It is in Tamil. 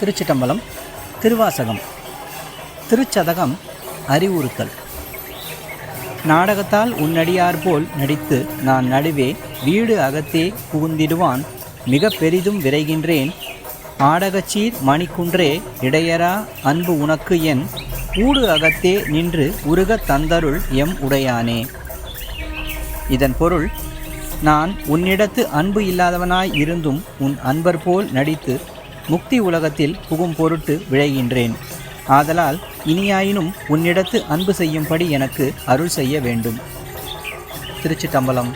திருச்சிட்டம்பலம் திருவாசகம் திருச்சதகம் அறிவுறுத்தல். நாடகத்தால் உன்னடியார் போல் நடித்து நான் நடுவே வீடு அகத்தே புகுந்திடுவான் மிக பெரிதும் விரைகின்றேன். ஆடகச்சீர் மணிக்குன்றே இடையரா அன்பு உனக்கு என் ஊடு அகத்தே நின்று உருகத் தந்தருள் எம் உடையானே. இதன் பொருள் நான் உன்னிடத்து அன்பு இல்லாதவனாய் இருந்தும் உன் அன்பர் போல் நடித்து முக்தி உலகத்தில் புகும் பொருட்டு விழைகின்றேன். ஆதலால் இனியாயினும் உன்னிடத்து அன்பு செய்யும்படி எனக்கு அருள் செய்ய வேண்டும். திருச்சிட்டம்பலம்